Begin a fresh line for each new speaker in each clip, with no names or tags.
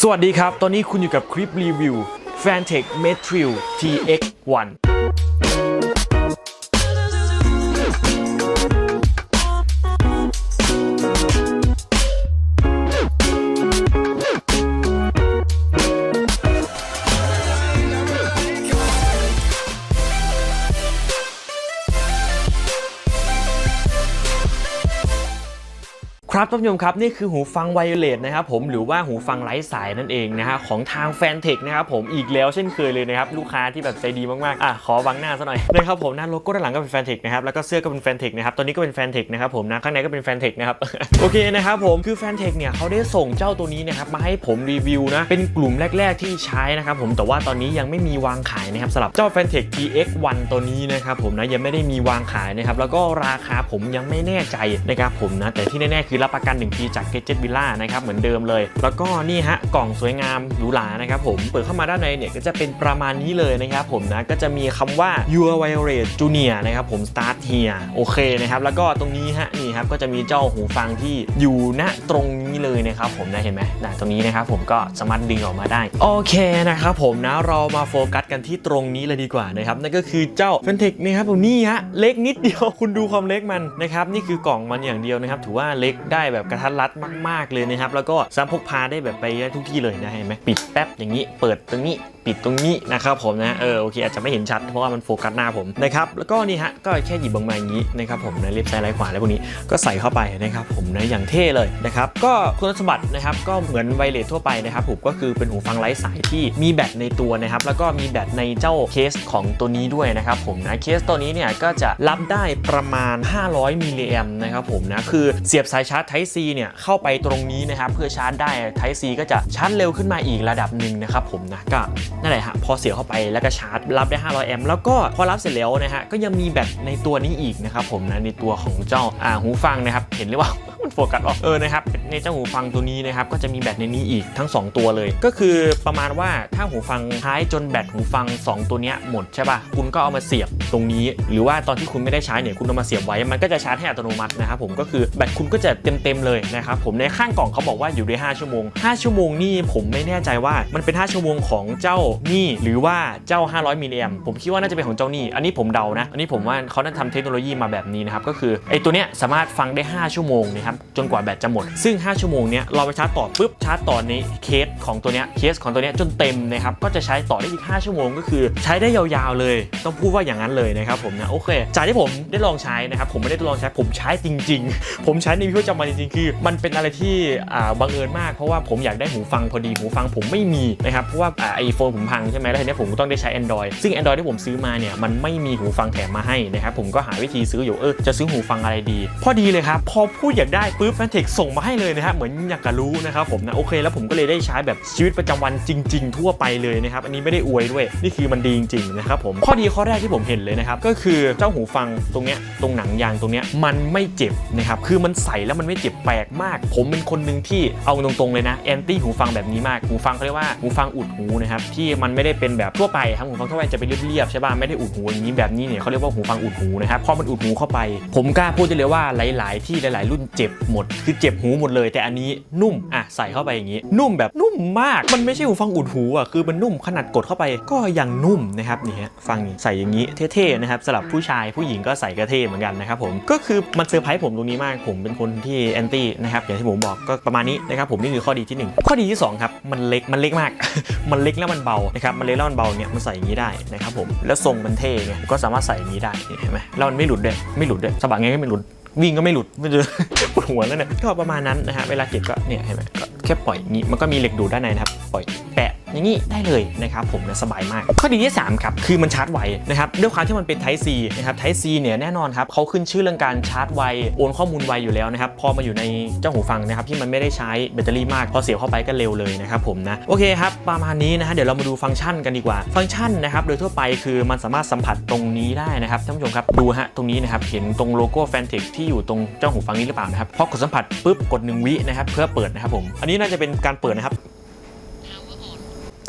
สวัสดีครับ ตอนนี้คุณอยู่กับคลิปรีวิว Fantech Metril TX1 ครับท่านผู้ชมครับนี่คือหูฟังไวเลตนะครับผมหรือว่าหูฟังไร้สายนั่นเองนะฮะของทางแฟนเทคนะครับผมอีกแล้วเช่นเคยเลยนะครับลูกค้าที่แบบใจดีมากๆอะขอบังหน้าซะหน่อยนะครับผมหน้าโลโก้ด้านหลังก็เป็นแฟนเทคนะครับแล้วก็เสื้อก็เป็นแฟนเทคนะครับตอนนี้ก็เป็นแฟนเทคนะครับผมนะข้างในก็เป็นแฟนเทคนะครับโอเคนะครับผมคือแฟนเทคเนี่ยเขาได้ส่งเจ้าตัวนี้นะครับมาให้ผมรีวิวนะเป็นกลุ่มแรก ๆ ที่ใช้นะครับผมแต่ว่าตอนนี้ยังไม่มีวางขายนะครับสำหรับเจ้า Fantech TX1 ตัวนี้นะครับผมนะยังไม่ได้มีวางขายนะครับแล้วก็ราคาผมยังไม่แน่ใจนะครับผมนะแต่ที่แน่ๆคือรับประกัน 1 ปีจาก Gadget Villa นะครับเหมือนเดิมเลย แล้วก็นี่ฮะกล่องสวยงามหรูหรานะครับผมเปิดเข้ามาด้านในเนี่ยก็จะเป็นประมาณนี้เลยนะครับผมนะก็จะมีคำว่า Your Violet Junior นะครับผม Start Here โอเคนะครับแล้วก็ตรงนี้ฮะนี่ครับก็จะมีเจ้าหูฟังที่อยู่ณตรงนี้เลยนะครับผมนะเห็นไหมนะตรงนี้นะครับผมก็สามารถดึงออกมาได้ โอเคนะครับผมนะเรามาโฟกัสกันที่ตรงนี้เลยดีกว่านะครับนั่นก็คือเจ้า f e n t e c h นะครับผมนี่ฮะเล็กนิดเดียวคุณดูความเล็กมันนะครับนี่คือกล่องมันอย่างเดียวนะครับถือว่าเล็กได้ได้แบบกระทัดรัดมาก ๆ เลยนะครับ แล้วก็สามารถพกพาได้แบบไปได้ทุกที่เลยนะเห็นไหมปิดแป๊บอย่างนี้ เปิดตรงนี้ ปิดตรงนี้นะครับผมนะเออโอเคอาจจะไม่เห็นชัดเพราะว่ามันโฟกัสหน้าผมนะครับแล้วก็นี่ฮะก็แค่หยิบออกมาอย่างนี้นะครับผมนะเล็บซ้ายไร้ขวาแล้วพวกนี้ก็ใส่เข้าไปนะครับผมนะอย่างเท่เลยนะครับก็คุณสมบัตินะครับก็เหมือนไวเลสทั่วไปนะครับผมก็คือเป็นหูฟังไร้สายที่มีแบตในตัวนะครับแล้วก็มีแบตในเจ้าเคสของตัวนี้ด้วยนะครับผมนะเคสตัวนี้เนี่ยก็จะรับได้ประมาณ 500 มิลลิแอมนะครับผมนะคือเสียบสายชาร์จ Type C เนี่ยเข้าไปตรงนี้นะครับเพื่อชาร์จได้ Type C ก็จะชาร์จเร็วขึ้นมาอีกระดับหนึ่งนะครับผมนะก็นั่นแหละฮะพอเสียบเข้าไปแล้วก็ชาร์จ รับได้ 500 แอมป์แล้วก็พอรับเสร็จแล้วนะฮะก็ยังมีแบตในตัวนี้อีกนะครับผมนะในตัวของเจ้าอ่าหูฟังนะครับเห็นหรือเปล่า มันโฟกัสออกเออนะครับในเจ้าหูฟังตัวนี้นะครับก็จะมีแบตในนี้อีกทั้ง 2 ตัวเลย ก็คือประมาณว่าถ้าหูฟังท้ายจนแบตหูฟัง 2 ตัวเนี้ยหมดใช่ป่ะคุณก็เอามาเสียบตรงนี้ หรือว่าตอนที่คุณไม่ได้ใช้เนี่ยคุณเอามาเสียบไว้มันก็จะชาร์จให้อัตโนมัตินะครับผมก็คือแบตคุณก็จะเต็มๆเลยนะครับผมในข้างกล่องเขาบอกว่าอยู่ได้ 5 ชั่วโมง 5 ชั่วโมงนี่ผมไม่แน่ใจว่ามันเป็น 5 ชั่วโมงของเจ้านี่หรือว่าเจ้า 500 มิลลิแอมผมคิดว่าน่าจะเป็นของเจ้านี่อันนี้ผมเดานะอันนี้ผมว่าเขาน่าทำเทคโนโลยีมาแบบนี้นะครับก็คือไอ้ตัวเนี้ยสามารถฟังได้ 5 ชั่วโมงนะครับจนกว่าแบตจะหมด ซึ่ง 5 ชั่วโมงเนี้ยเราไปชาร์จต่อปุ๊บชาร์จต่อในเคสของตัวเนี้ยเคสของตัวเนี้ยจนเต็มนะครับก็จะใช้ต่อได้อีก 5 ชั่วโมงก็คือ ใช้ได้ยาวๆเลย ต้องพูดว่าอย่างนั้นเลยนะครับผมนะโอเคจากที่ผมได้ลองใช้นะครับผมไม่ได้ทดลองใช้ผมใช้จริง ๆ ผมใช้ในวิตประจำวันจริงๆคือ มันเป็นอะไรที่บังเอิญมากเพราะว่าผมอยากได้หูฟังพอดีหูฟังผมไม่มีนะครับเพราะว่าไอโฟนผมพังใช่ไหมแล้วทีนี้ผมต้องได้ใช้ Android ซึ่ง Android ที่ผมซื้อมาเนี่ยมันไม่มีหูฟังแถมมาให้นะครับผมก็หาวิธีซื้ออยู่เออจะซื้อหูฟังอะไรดี พอดีเลยครับพอพูดอยากได้ปุ๊บแฟนเทคส่งมาให้เลยนะครับเหมือนอยากจะรู้นะครับผมนะโอเคแล้วผมก็เลยได้ใช้แบบชีวิตประจำวันจริง ๆ ทั่วไปเลยนะครับอันนี้ไม่ได้อวยด้วยนี่คือมันดีจริงๆนะครับผมข้อดีข้อแรกที่ผมเห็นเลยนะครับก็คือเจ้าหูฟังตรงเนี้ยตรงหนังยางตรงเนี้ยมันไม่เจ็บนะครับคือมันใส่แล้วมันไม่เจ็บแปลกมาก ผมเป็นคนหนึ่งที่เอาตรงๆเลยนะแอนตี้หูฟังแบบนี้มากหูฟังเขาเรียกว่าหูฟังอุดหูนะครับที่มันไม่ได้เป็นแบบทั่วไปครับหูฟังทั่วไปจะเป็นเรียบๆใช่ป่ะไม่ได้อุดหูอย่างนี้แบบนี้เนี่ยเขาเรียกว่าหูฟังอุดหูนะครับพอมันอุดหูเข้าไป ผมกล้าพูดได้เลยว่าหลาย ๆ ที่หลาย ๆ รุ่นเจ็บหมด คือเจ็บหูหมดเลย แต่อันนี้นุ่มอะใส่เข้าไปอย่างนี้ นุ่มแบบนุ่มมาก มันไม่ใช่หูฟังอุดหูอะคือมันนุ่มขนาดกดเข้าไปก็ยังนุ่มนะครับนี่ฮะฟังนี่ใส่อย่างนี้เท่ๆนะครับสำหรับผู้ชายผู้หญิงก็ใส่กระเท่เหมือนกันนะครับผมก็คือมันเซอร์ไพรส์ผมตรงนี้มากผมเป็นคนที่แอนตี้นะครับอย่างที่ผมบอกก็ประมาณนี้นะครับผมนี่คือข้อดีที่หนึ่งข้อดีที่สองครับมันเล็กมันเล็กมาก มันเล็กแล้วมันเบานะครับมันเล็กแล้วมันเบาเนี่ยมันใส่อย่างนี้ได้นะครับผมแล้วทรงมันเท่ไงก็สามารถใส่อย่างนี้ได้เห็นไหมแล้วมันไม่หลุดด้วยไม่หลุดด้วยสะบัดไงก็ไม่หลุด วิ่งก็ไม่หลุดไม่เจอปวดหัวแล้วเนี่ยก็ประมาณนั้นนะฮะเวลาเก็บก็เนี่ยเห็นไหมก็ แค่ปล่อยอย่างนี้มันก็มีเหล็กดูดด้านในนะครับปล่อยแปะอย่างนี้ได้เลยนะครับผมนะสบายมาก ข้อดีที่ 3 ครับ คือมันชาร์จไวนะครับด้วยความที่มันเป็น Type C นะครับ Type C เนี่ยแน่นอนครับเขาขึ้นชื่อเรื่องการชาร์จไวโอนข้อมูลไวอยู่แล้วนะครับ พอมาอยู่ในเจ้าหูฟังนะครับที่มันไม่ได้ใช้แบตเตอรี่มาก พอเสียบเข้าไปก็เร็วเลยนะครับผมนะโอเคครับ ประมาณนี้นะฮะเดี๋ยวเรามาดูฟังก์ชันกันดีกว่า ฟังก์ชันนะครับโดยทั่วไปคือมันสามารถสัมผัสตรงนี้ได้นะครับท่านผู้ชมครับดูฮะตรงนี้นะครับเห็นตรงโลโก้แฟนเทคที่อยู่ตรงเจ้าหูฟังนี้หรือเปล่านะครับพอกดสัมผัสปุ๊บกดหนึ่งวินะครับเพื่อเปิดนะครับผมอันนี้น่าจะเป็นการเปิดนะครับ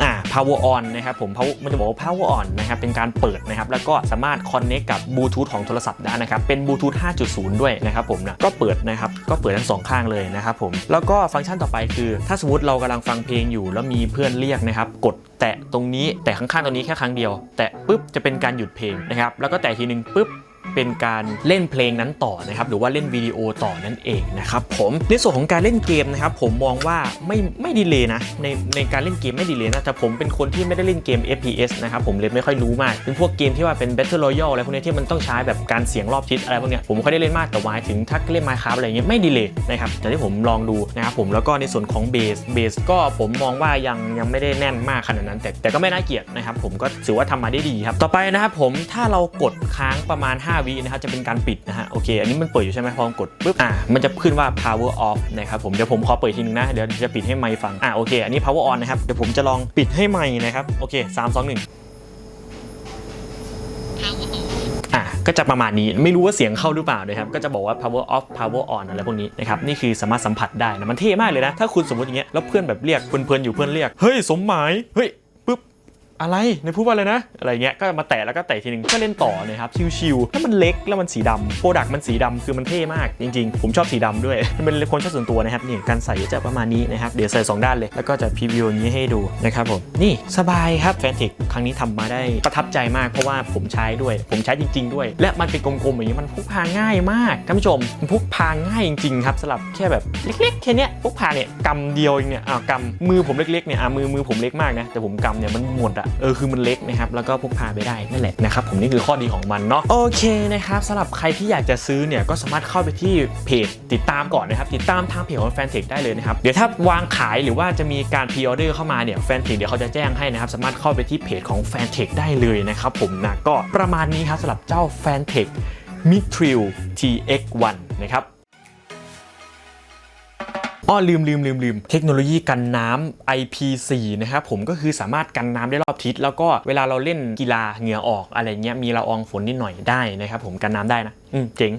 อ่า power on นะครับผม power มันจะบอกว่า power on นะครับเป็นการเปิดนะครับแล้วก็สามารถ connect กับบลูทูธของโทรศัพท์ได้นะครับเป็นบลูทูธ5.0 ด้วยนะครับผมนะก็เปิดนะครับก็เปิดทั้งสองข้างเลยนะครับผมแล้วก็ฟังก์ชันต่อไปคือ ถ้าสมมติเรากำลังฟังเพลงอยู่ แล้วมีเพื่อนเรียกนะครับกดแตะตรงนี้แตะข้างๆตรงนี้แค่ครั้งเดียว แตะปุ๊บจะเป็นการหยุดเพลงนะครับแล้วก็แตะทีนึงปุ๊บ เป็นการเล่นเพลงนั้นต่อนะครับหรือว่าเล่นวิดีโอต่อนั่นเองนะครับผมในส่วนของการเล่นเกมนะครับผมมองว่าไม่ไม่ดีเลยนะในในการเล่นเกมไม่ดีเลยนะแต่ผมเป็นคนที่ไม่ได้เล่นเกม FPS นะครับผมเลยไม่ค่อยรู้มาก เป็นพวกเกมที่ว่าเป็น Battle Royale อะไรพวกนี้ที่มันต้องใช้แบบการเสียงรอบทิศอะไรพวกนี้ผมไม่ค่อยได้เล่นมากแต่หมายถึงถ้าเล่น Minecraft อะไรเงี้ยไม่ดีเลยนะครับแต่ที่ผมลองดูนะครับผมแล้วก็ในส่วนของเบสเบสก็ผมมองว่ายังยังไม่ได้แน่นมากขนาดนั้น แต่แต่ก็ไม่น่าเกลียดนะครับผมก็ถือว่าทำมาได้ดีครับต่อไปนะครับผมถ้าเรากดค้างประมาณ 5วินะครับจะเป็นการปิดนะฮะโอเคอันนี้มันเปิดอยู่ใช่ไหมพอกดปุ๊บอะมันจะขึ้นว่า power off นะครับผมเดี๋ยวผมขอเปิดทีนึงนะเดี๋ยวจะปิดให้ไมค์ฟังอะโอเคอันนี้ power on นะครับเดี๋ยวผมจะลองปิดให้ไมค์นะครับโอเค3 2 1อะก็จะประมาณนี้ไม่รู้ว่าเสียงเข้าหรือเปล่านะครับก็จะบอกว่า power off power on อะไรพวกนี้นะครับนี่คือสามารถสัมผัสได้นะมันเท่มากเลยนะ ถ้าคุณสมมติอย่างเงี้ยแล้วเพื่อนแบบเรียกเพื่อนๆอยู่เพื่อนเรียกเฮ้ยสมหมายเฮ้ย อะไรในพูดว่าอะไรนะอะไรเงี้ยก็มาแตะแล้วก็แตะทีนึงก็เล่นต่อนะครับชิวๆแล้วมันเล็กแล้วมันสีดำโปรดักมันสีดำคือมันเท่มากจริงๆ ผมชอบสีดำด้วยมันเป็นคนชอบส่วนตัวนะครับนี่การใส่จะประมาณนี้นะครับเดี๋ยวใส่สองด้านเลย แล้วก็จะพรีวิวอย่างนี้ให้ดูนะครับผมนี่สบายครับแฟนเทคครั้งนี้ทำมาได้ประทับใจมากเพราะว่าผมใช้ด้วย ผมใช้จริง ๆ ด้วย และมันเป็นกลมๆอย่างนี้มันพกพาง่ายมากท่านผู้ชมมันพกพาง่ายจริงๆครับสำหรับแค่แบบเล็กๆแค่นี้พกพาเนี่ยกำเดียวเองเนี่ยอ้าวกำมือผมเล็กๆเนี่ยอะมือมือผมเล็กมากนะแต่ผมกำเนี่ยมันหมดอะเออคือมันเล็กนะครับแล้วก็พกพาไปได้นั่นแหละนะครับผมนี่คือข้อดีของมันเนาะโอเคนะครับสำหรับใครที่อยากจะซื้อเนี่ยก็สามารถเข้าไปที่เพจติดตามก่อนนะครับติดตามทางเพจของแฟนเทคได้เลยนะครับเดี๋ยวถ้าวางขายหรือว่าจะมีการพรีออเดอร์เข้ามาเนี่ยแฟนเทคเดี๋ยวเขาจะแจ้งให้นะครับสามารถเข้าไปที่เพจของแฟนเทคได้เลยนะครับผมนะก็ประมาณนี้ครับสำหรับเจ้าแฟนเทคมิทริล TX1 นะครับ อ้อลืมลืมลืมลืมเทคโนโลยีกันน้ำ IP4 นะครับผมก็คือสามารถกันน้ำได้รอบทิศ แล้วก็เวลาเราเล่นกีฬาเหงื่อออกอะไรเงี้ยมีละอองฝนนิดหน่อยได้นะครับผมกันน้ำได้นะอืมเจ๋ง